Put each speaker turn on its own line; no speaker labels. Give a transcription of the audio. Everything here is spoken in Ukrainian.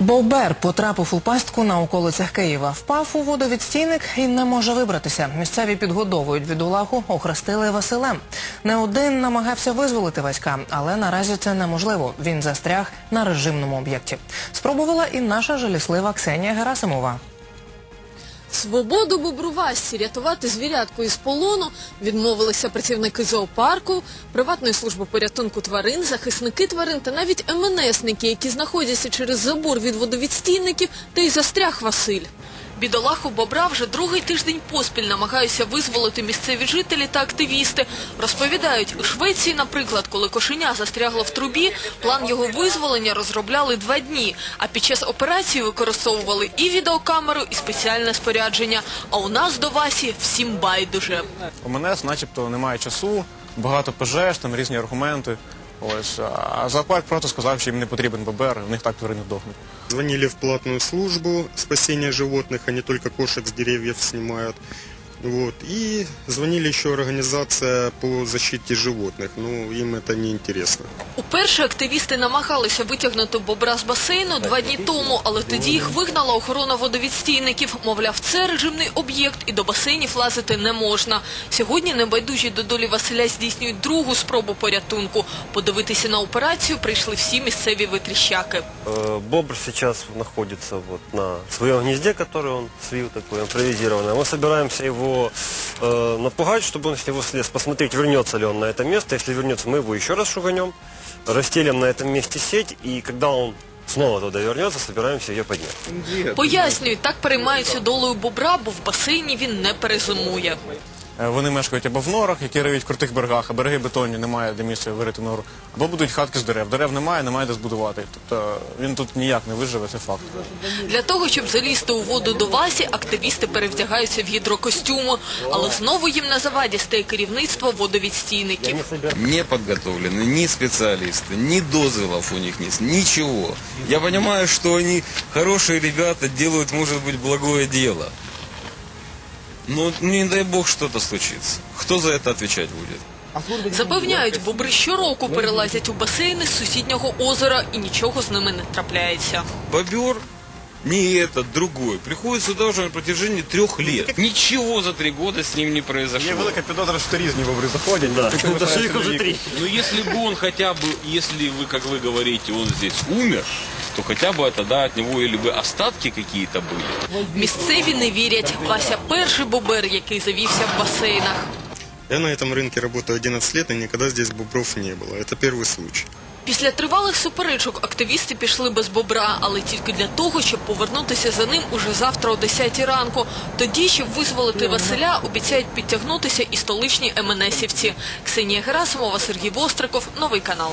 Бобер потрапив у пастку на околицях Києва. Впав у воду від стійник і не може вибратися. Місцеві підгодовують бідолагу, охрестили Василем. Не один намагався визволити Васька, але наразі це неможливо. Він застряг на режимному об'єкті. Спробувала і наша жаліслива Ксенія Герасимова.
Свободу бобрувасті рятувати звірятку із полону відмовилися працівники зоопарку, приватної служби порятунку тварин, захисники тварин та навіть МНСники, які знаходяться через забор від водовідстійників, та й застряг Василь. Бідолаху бобра вже другий тиждень поспіль намагаються визволити місцеві жителі та активісти. Розповідають, у Швеції, наприклад, коли кошеня застрягло в трубі, план його визволення розробляли два дні, а під час операції використовували і відеокамеру, і спеціальне спорядження. А у нас до Васі всім байдуже.
У мене начебто немає часу, багато пожеж, там різні аргументи. Ось а зоопарк просто сказав, що їм не потрібен ББР, у них так тварини дохнуть.
Звонили в платную службу спасения животных, они только кошек с деревьев снимают. Вот. И звонили еще организация по защите животных, но им это не интересно.
Уперше активісти намагалися витягнути бобра з басейну два дні тому, але тоді їх вигнала охорона водовідстійників. Мовляв, це режимний об'єкт і до басейнів лазити не можна. Сьогодні небайдужі до долі Василя здійснюють другу спробу порятунку. Подивитися на операцію прийшли всі місцеві витріщаки.
Э, Бобр сейчас находится вот на своем гнезде, который он свил такое импровизированное. Мы собираемся его э, напугать, чтобы он с него слез, посмотреть, вернется ли он на это место. Если вернется, мы его еще раз шуганем, расстелим на этом месте сеть, и когда он снова туда вернется, собираемся ее поднять.
Пояснюють, так переймаються долею бобра, бо в басейні він не перезимує.
Е, Вони мешкають або в норах, які риють в крутих берегах, а береги бетонні, немає де місця вирити нору, або будуть хатки з дерев. Дерев немає, немає де збудувати. Тобто він тут ніяк не виживе, це факт.
Для того, щоб залізти у воду до Васі, активісти перевдягаються в гідрокостюми. Але знову їм на заваді стає керівництво водовідстійників.
не подготовлены ни специалисты, ни дозволов у них нет, ничего. Я понимаю, что они хорошие ребята, делают, может быть, благое дело. Но не дай бог что-то случится. Кто за это отвечать будет?
Запевняють, бобри щороку перелазять у басейни з сусіднього озера і нічого з ними не трапляється.
Бобер, не этот, другой, приходит сюда уже на протяжении трех лет. Ничего за три года с ним не
Є
произошло.
велика підозра, що різні бобри заходять.
Да,
Тільки лишається
их уже
рік.
три.
Ну, если бы он хотя бы, если вы, как вы говорите, он здесь умер, то хотя бы тогда от него или бы остатки какие-то были.
Місцеві не вірять. Вася перший бобер, який завівся в басейнах.
Я на этом рынке работаю 11 лет, и никогда здесь бобров не было. Это первый случай.
Після тривалих суперечок активісти пішли без бобра, але тільки для того, щоб повернутися за ним уже завтра о 10 ранку. Тоді, щоб визволити Василя, обіцяють підтягнутися і столичні МНСівці. Ксенія Герасимова, Сергій Востриков, Новий канал.